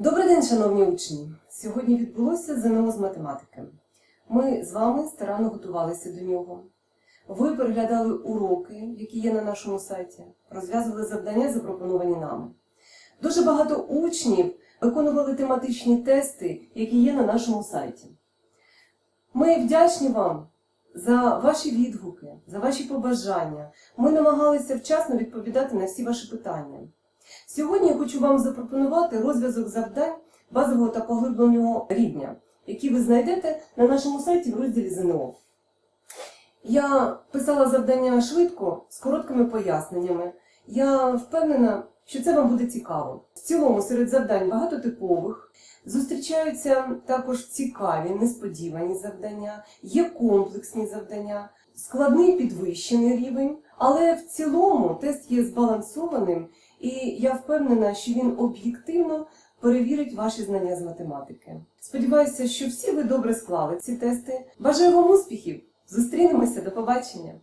Добрий день, шановні учні! Сьогодні відбулося ЗНО з математики. Ми з вами старанно готувалися до нього. Ви переглядали уроки, які є на нашому сайті, розв'язували завдання, запропоновані нами. Дуже багато учнів виконували тематичні тести, які є на нашому сайті. Ми вдячні вам за ваші відгуки, за ваші побажання. Ми намагалися вчасно відповідати на всі ваші питання. Сьогодні я хочу вам запропонувати розв'язок завдань базового та поглибленого рівня, які ви знайдете на нашому сайті в розділі ЗНО. Я писала завдання швидко, з короткими поясненнями. Я впевнена, що це вам буде цікаво. В цілому серед завдань багато типових. Зустрічаються також цікаві, несподівані завдання, є комплексні завдання, складний підвищений рівень, але в цілому тест є збалансованим, і я впевнена, що він об'єктивно перевірить ваші знання з математики. Сподіваюся, що всі ви добре склали ці тести. Бажаю вам успіхів! Зустрінемося, до побачення!